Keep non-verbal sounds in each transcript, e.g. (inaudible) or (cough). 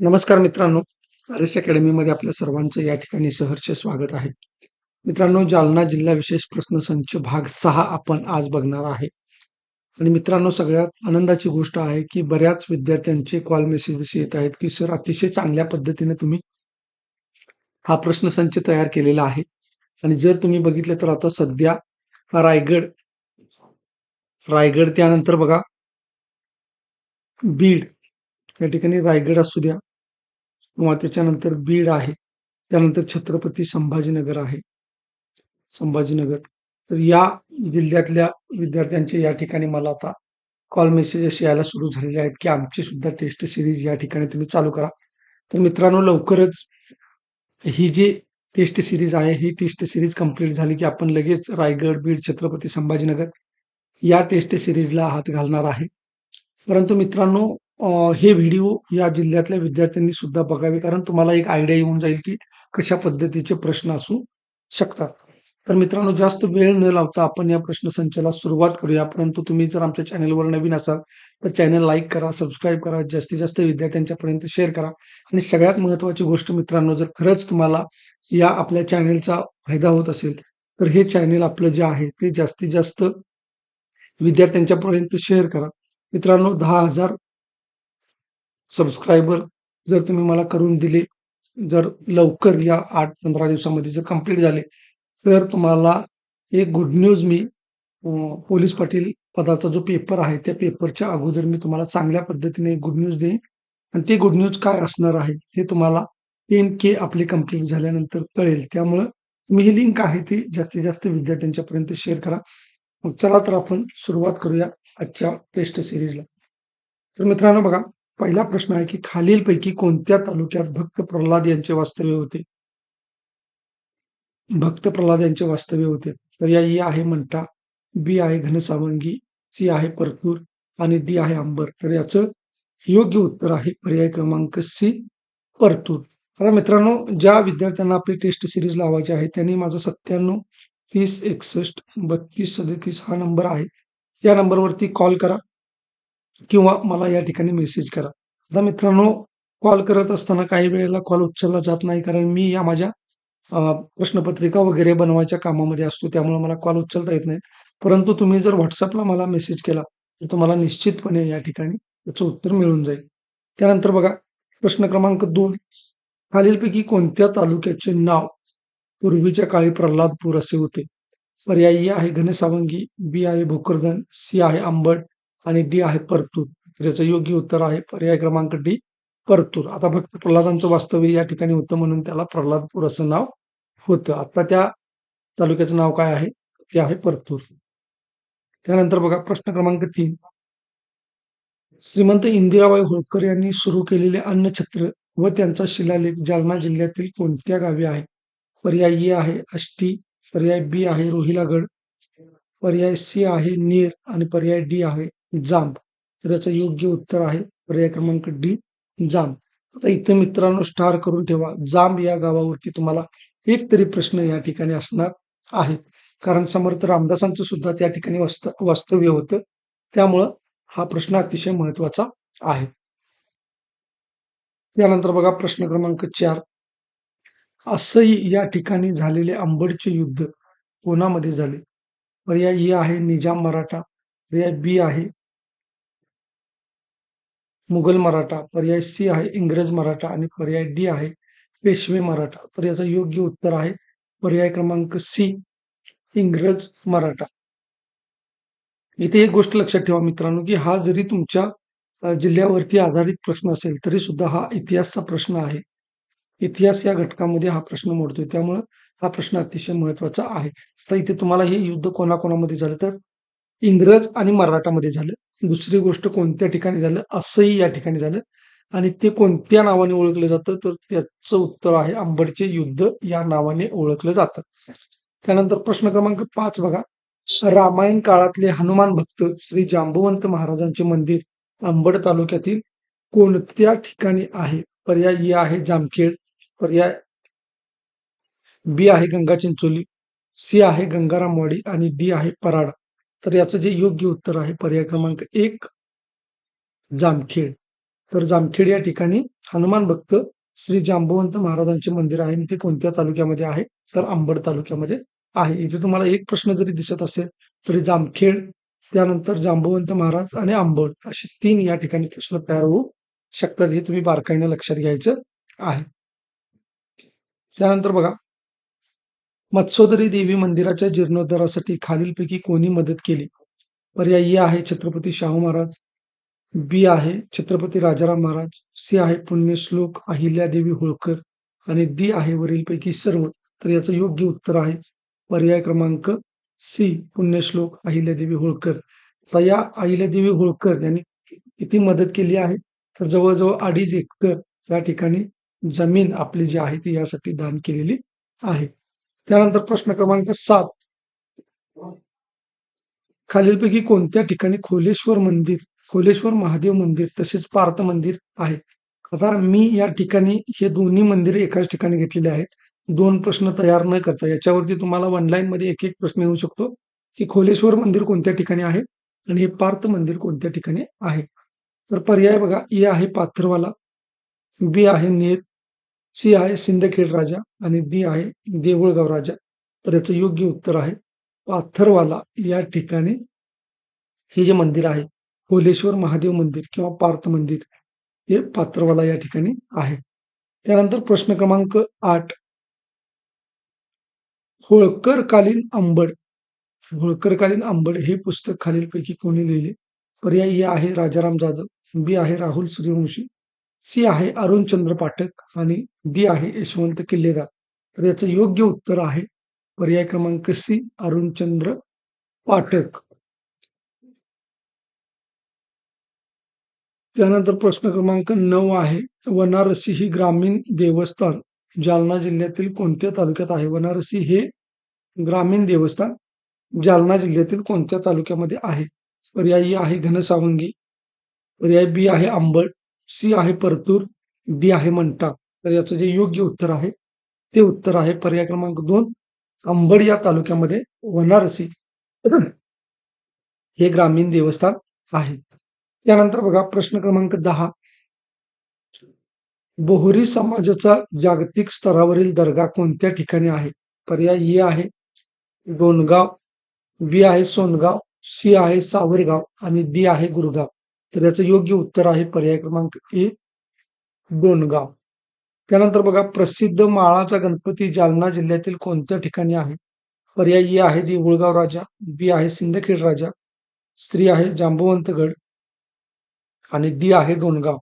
नमस्कार मित्रांनो आर.एस. अकॅडमीमध्ये आपल्या सर्वांचं या ठिकाणी सहर्ष स्वागत आहे. मित्रांनो जालना जिल्हा विशेष प्रश्न संच भाग सहा आपण आज बघणार आहे. आणि मित्रांनो सगळ्यात आनंदाची गोष्ट आहे की बऱ्याच विद्यार्थ्यांचे कॉल मेसेजेस येत आहेत की सर अतिशय चांगल्या पद्धतीने तुम्ही हा प्रश्न संच तयार केलेला आहे आणि जर तुम्ही बघितलं तर आता सध्या रायगड रायगड त्यानंतर बघा बीड या ठिकाणी रायगड असू द्या किंवा त्याच्यानंतर बीड आहे त्यानंतर छत्रपती संभाजीनगर आहे. संभाजीनगर. तर या जिल्ह्यातल्या विद्यार्थ्यांचे या ठिकाणी मला आता कॉल मेसेज असे यायला सुरू झालेले आहेत की आमची सुद्धा टेस्ट सिरीज या ठिकाणी तुम्ही चालू करा. तर मित्रांनो लवकरच ही जी टेस्ट सिरीज आहे ही टेस्ट सिरीज कंप्लीट झाली की आपण लगेच रायगड बीड छत्रपती संभाजीनगर या टेस्ट सिरीजला हात घालणार आहे. परंतु मित्रांनो हे व्हिडिओ या जिल्ह्यातल्या विद्यार्थ्यांनी सुद्धा बघावे कारण तुम्हाला एक आयडिया येऊन जाईल की कशा पद्धतीचे प्रश्न असू शकतात. तर मित्रांनो जास्त वेळ न लावता आपण या प्रश्नसंचाला सुरुवात करूया. परंतु तुम्ही जर आमच्या चॅनलवर नवीन असाल तर चॅनल लाईक करा सबस्क्राईब करा जास्तीत जास्त विद्यार्थ्यांच्यापर्यंत शेअर करा. आणि सगळ्यात महत्वाची गोष्ट मित्रांनो जर खरंच तुम्हाला या आपल्या चॅनेलचा फायदा होत असेल तर हे चॅनेल आपलं जे आहे ते जास्तीत जास्त विद्यार्थ्यांच्यापर्यंत शेअर करा. मित्रांनो दहा हजार सबस्क्रायबर जर तुम्ही मला करून दिले जर लवकर या आठ पंधरा दिवसामध्ये जर कंप्लीट झाले तर तुम्हाला एक गुड न्यूज मी पोलीस पाटील पदाचा जो पेपर आहे त्या पेपरच्या अगोदर मी तुम्हाला चांगल्या पद्धतीने गुड न्यूज देईन. आणि ते गुड न्यूज काय असणार आहे हे तुम्हाला टेन के आपले कंप्लीट झाल्यानंतर कळेल. त्यामुळं तुम्ही ही लिंक आहे ती जास्तीत जास्त विद्यार्थ्यांच्यापर्यंत शेअर करा. मग चला तर आपण सुरुवात करूया आजच्या टेस्ट सिरीजला तर मित्रांनो बघा पहिला प्रश्न आहे की खालीलपैकी कोणत्या तालुक्यात भक्त प्रल्हाद यांचे वास्तव्य होते? भक्त प्रल्हाद यांचे वास्तव्य होते. पर्याय ई आहे म्हणता बी आहे घनसावंगी सी आहे परतूर आणि डी आहे अंबर. तर याचं योग्य उत्तर आहे पर्याय क्रमांक सी परतूर. आता मित्रांनो ज्या विद्यार्थ्यांना आपली टेस्ट सिरीज लावायची आहे त्यांनी माझा सत्त्याण्णव तीस एकसष्ट बत्तीस सदतीस हा नंबर आहे. या नंबरवरती कॉल करा. किंवा मला या ठिकाणी मेसेज करा. आता मित्रांनो कॉल करत असताना काही वेळेला कॉल उचलला जात नाही कारण मी या माझ्या प्रश्नपत्रिका वगैरे बनवायच्या कामामध्ये असतो त्यामुळे मला कॉल उचलता येत नाही. परंतु तुम्ही जर व्हॉट्सअपला मला मेसेज केला तर तुम्हाला निश्चितपणे या ठिकाणी त्याचं उत्तर मिळून जाईल. त्यानंतर बघा प्रश्न क्रमांक दोन. खालीलपैकी कोणत्या तालुक्याचे नाव पूर्वीच्या काळी प्रल्हादपूर असे होते? पर्याय ए आहे घनसावंगी बी आहे भोकरदन सी आहे आंबट आणि डी आहे परतूर. तर याचं योग्य उत्तर आहे पर्याय क्रमांक डी परतूर. आता फक्त प्रल्हादांचं वास्तव्य या ठिकाणी होतं म्हणून त्याला प्रल्हादपूर असं नाव होतं. आता त्या तालुक्याचं नाव काय आहे? ते आहे परतूर. त्यानंतर बघा प्रश्न क्रमांक तीन. श्रीमंत इंदिराबाई होळकर यांनी सुरू केलेले अन्नछत्र व त्यांचा शिलालेख जालना जिल्ह्यातील कोणत्या गावी आहे? पर्याय ए आहे अष्टी पर्याय बी आहे रोहिलागड पर्याय सी आहे नीर आणि पर्याय डी आहे जांब. तर याचं योग्य उत्तर आहे पर्याय क्रमांक डी जांब. आता इथे मित्रांनो स्टार करून ठेवा. जांब या गावावरती तुम्हाला एक तरी प्रश्न या ठिकाणी असणार आहे कारण समर्थ रामदासांचं सुद्धा त्या ठिकाणी वास्तव्य होतं. त्यामुळं हा प्रश्न अतिशय महत्त्वाचा आहे. त्यानंतर बघा प्रश्न क्रमांक चार. असई या ठिकाणी झालेले अंबडचे युद्ध कोणामध्ये झाले? पर्याय ए आहे निजाम मराठा. पर्याय बी आहे मुघल मराठा पर्याय सी आहे इंग्रज मराठा आणि पर्याय डी आहे पेशवे मराठा. तर याचं योग्य उत्तर आहे पर्याय क्रमांक सी इंग्रज मराठा. इथे एक गोष्ट लक्षात ठेवा मित्रांनो की हा जरी तुमच्या जिल्ह्यावरती आधारित प्रश्न असेल तरी सुद्धा हा इतिहासचा प्रश्न आहे. इतिहास या घटकामध्ये हा प्रश्न मोडतोय. त्यामुळं हा प्रश्न अतिशय महत्त्वाचा आहे. तर इथे तुम्हाला हे युद्ध कोणाकोणामध्ये झालं तर? इंग्रज आणि मराठामध्ये झालं. दुसरी गोष्ट कोणत्या ठिकाणी झालं असंही या ठिकाणी झालं. आणि ते कोणत्या नावाने ओळखलं जातं तर त्याचं उत्तर आहे अंबडचे युद्ध या नावाने ओळखलं जातं. त्यानंतर प्रश्न क्रमांक पाच बघा. रामायण काळातले हनुमान भक्त श्री जांबवंत महाराजांचे मंदिर अंबड तालुक्यातील कोणत्या ठिकाणी आहे? पर्याय ए आहे जामखेड पर्याय बी आहे गंगा चिंचोली सी आहे गंगारामवाडी आणि डी आहे पराडा. तर याचं जे योग्य उत्तर आहे पर्याय क्रमांक एक जामखेड. तर जामखेड या ठिकाणी हनुमान भक्त श्री जांबवंत महाराजांचे मंदिर आहे आणि ते कोणत्या तालुक्यामध्ये आहे? तर अंबड तालुक्यामध्ये आहे. इथे तुम्हाला एक प्रश्न जरी दिसत असेल तरी जामखेड त्यानंतर जांबवंत महाराज आणि आंबड असे तीन या ठिकाणी प्रश्न तयार होऊ शकतात. हे तुम्ही बारकाईने लक्षात घ्यायचं आहे. त्यानंतर बघा मत्सोदरी देवी मंदिराच्या जीर्णोद्धारासाठी खालीलपैकी कोणी मदत केली? पर्याय ए आहे छत्रपती शाहू महाराज बी आहे छत्रपती राजाराम महाराज सी आहे पुण्यश्लोक अहिल्यादेवी होळकर आणि डी आहे वरीलपैकी सर्व. तर याचं योग्य उत्तर आहे पर्याय क्रमांक सी पुण्यश्लोक अहिल्यादेवी होळकर. आता या अहिल्यादेवी होळकर यांनी किती मदत केली आहे? तर जवळजवळ अडीच एकर या ठिकाणी जमीन आपली जी आहे ती यासाठी दान केलेली आहे. त्यानंतर प्रश्न क्रमांक सात. खालीलपैकी कोणत्या ठिकाणी खोलेश्वर मंदिर खोलेश्वर महादेव मंदिर तसेच पार्थ मंदिर आहे? आता मी या ठिकाणी हे दोन्ही मंदिरे एकाच ठिकाणी घेतलेले आहेत. दोन प्रश्न तयार न करता याच्यावरती तुम्हाला ऑनलाईन मध्ये एक एक प्रश्न येऊ शकतो की खोलेश्वर मंदिर कोणत्या ठिकाणी आहे आणि हे पार्थ मंदिर कोणत्या ठिकाणी आहे? तर पर्याय बघा. ए आहे पाथरवाला बी आहे नेत सी आहे सिंदखेड राजा आणि डी आहे देऊळगाव राजा. तर याचं योग्य उत्तर आहे पाथरवाला. या ठिकाणी हे जे मंदिर आहे कोलेश्वर महादेव मंदिर किंवा पार्थ मंदिर हे पाथरवाला या ठिकाणी आहे. त्यानंतर प्रश्न क्रमांक आठ होळकरकालीन अंबड. होळकरकालीन अंबड हे पुस्तक खालीलपैकी कोणी लिहिले? पर्याय हे आहे राजाराम जाधव बी आहे राहुल सूर्यवंशी सी आहे अरुणचंद्र पाठक आणि डी आहे यशवंत किल्लेदार. तर याचं योग्य उत्तर आहे पर्याय क्रमांक सी अरुणचंद्र पाठक. त्यानंतर प्रश्न क्रमांक नऊ आहे वनारसी ही ग्रामीण देवस्थान. जालना जिल्ह्यातील कोणत्या तालुक्यात आहे? वनारसी हे ग्रामीण देवस्थान. जालना जिल्ह्यातील कोणत्या तालुक्यामध्ये आहे? पर्यायी आहे घनसावंगी. पर्याय बी आहे आंबट सी आहे परतूर डी आहे मंटा. तर याचं जे योग्य उत्तर आहे ते उत्तर आहे पर्याय क्रमांक दोन अंबड या तालुक्यामध्ये वनारसी. (clears throat) हे ग्रामीण देवस्थान आहे. त्यानंतर बघा प्रश्न क्रमांक दहा. बोहरी समाजाचा जागतिक स्तरावरील दर्गा कोणत्या ठिकाणी आहे? पर्याय ए आहे डोनगाव बी आहे सोनगाव सी आहे सावरगाव आणि डी आहे गुरगाव. तर याचं योग्य उत्तर आहे पर्याय क्रमांक ए डोणगाव त्यानंतर बघा प्रसिद्ध माळाचा गणपती जालना जिल्ह्यातील कोणत्या ठिकाणी आहे? पर्याय ए आहे देऊळगाव राजा बी आहे सिंदखेड राजा स्त्री आहे जांबवंतगड आणि डी आहे डोणगाव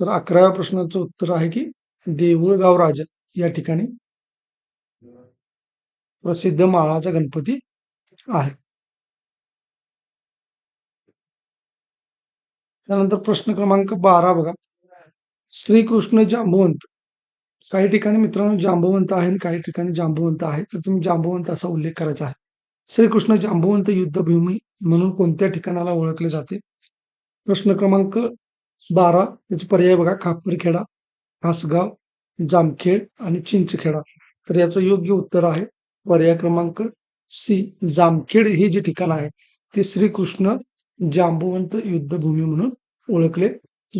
तर अकराव्या प्रश्नाचं उत्तर आहे की देऊळगाव राजा या ठिकाणी प्रसिद्ध माळाचा गणपती आहे. त्यानंतर प्रश्न क्रमांक बारा बघा. श्रीकृष्ण जांबवंत काही ठिकाणी मित्रांनो जांबवंत आहे आणि काही ठिकाणी जांबवंत आहे तर तुम्ही जांबवंत असा उल्लेख करायचा आहे. श्रीकृष्ण जांबवंत युद्धभूमी म्हणून कोणत्या ठिकाणाला ओळखले जाते? प्रश्न क्रमांक बारा. त्याचे पर्याय बघा. खापरखेडा हासगाव जामखेड आणि चिंचखेडा. तर याचं योग्य उत्तर आहे. पर्याय क्रमांक सी. जामखेड हे जे ठिकाण आहे ते श्रीकृष्ण जांबुवंत युद्धभूमी म्हणून ओळखले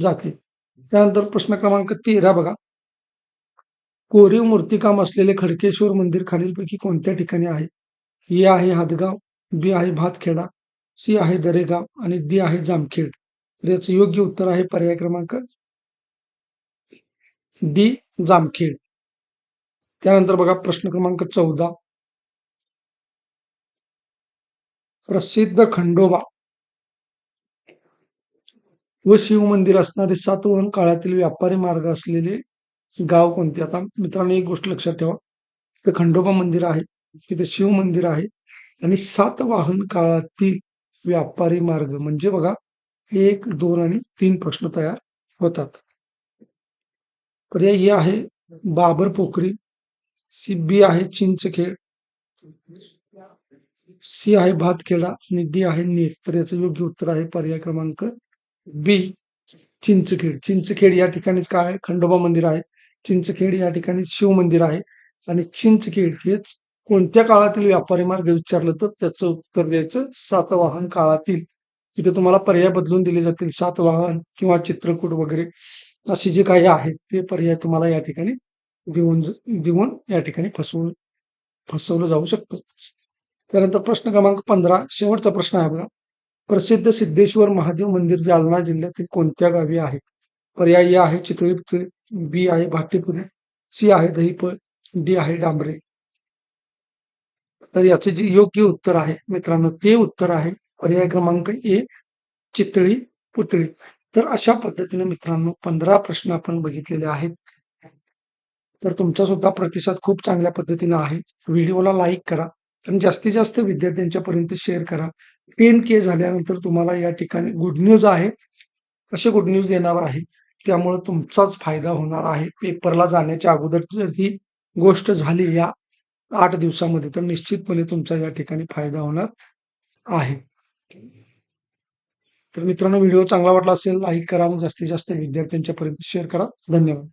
जाते. त्यानंतर प्रश्न क्रमांक तेरा बघा. कोरीव मूर्तिकाम असलेले खडकेश्वर मंदिर खालीलपैकी कोणत्या ठिकाणी आहे? ए आहे हादगाव बी आहे भातखेडा सी आहे दरेगाव आणि डी आहे जामखेड. तर याचं योग्य उत्तर आहे पर्याय क्रमांक डी जामखेड. त्यानंतर बघा प्रश्न क्रमांक चौदा. प्रसिद्ध खंडोबा. व शिव मंदिर असणारे सातवहन काळातील व्यापारी मार्ग असलेले गाव कोणते? आता मित्रांनो एक गोष्ट लक्षात ठेवा. तिथे खंडोबा मंदिर आहे तिथे शिव मंदिर आहे आणि सातवाहन काळातील व्यापारी मार्ग म्हणजे बघा एक दोन आणि तीन प्रश्न तयार होतात. पर्याय हे आहे बाबर पोखरी सी बी आहे चिंचखेड सी आहे भातखेडा आणि डी आहे नीर तर याचं योग्य उत्तर आहे पर्याय क्रमांक बी चिंचखेड. चिंचखेड या ठिकाणीच काय आहे? खंडोबा मंदिर आहे. चिंचखेड या ठिकाणी शिव मंदिर आहे. आणि चिंचखेड हेच कोणत्या काळातील व्यापारी मार्ग विचारलं तर त्याचं उत्तर द्यायचं सातवाहन काळातील. इथे तुम्हाला पर्याय बदलून दिले जातील. सातवाहन किंवा चित्रकूट वगैरे असे जे काही आहेत ते पर्याय तुम्हाला या ठिकाणी देऊन देऊन या ठिकाणी फसवून फसवलं जाऊ शकतं. त्यानंतर प्रश्न क्रमांक पंधरा शेवटचा प्रश्न आहे बघा. प्रसिद्ध सिद्धेश्वर महादेव मंदिर जालना जिल्ह्यातील कोणत्या गावी आहे? पर्याय ए आहे चितळी पुतळी बी आहे भाटीपुरी सी आहे दहीपळ डी आहे डांबरे. तर याचे जे योग्य उत्तर आहे मित्रांनो ते उत्तर आहे पर्याय क्रमांक ए चितळी पुतळी. तर अशा पद्धतीने मित्रांनो पंधरा प्रश्न आपण बघितलेले आहेत. तर तुमचा सुद्धा प्रतिसाद खूप चांगल्या पद्धतीने आहे. व्हिडिओला लाईक करा आणि जास्तीत जास्त विद्यार्थ्यांच्या पर्यंत शेअर करा. टेन के झाल्यानंतर तुम्हाला या ठिकाणी गुड न्यूज आहे. असे गुड न्यूज देणार आहे? त्यामुळे तुमचाच फायदा होणार आहे. पेपरला जाण्याच्या अगोदर जर ही गोष्ट झाली या आठ दिवसामध्ये तर निश्चितपणे तुमचा या ठिकाणी फायदा होणार आहे. तर मित्रांनो व्हिडिओ चांगला वाटला असेल लाईक करा मग जास्तीत जास्त विद्यार्थ्यांच्या पर्यंत शेअर करा. धन्यवाद.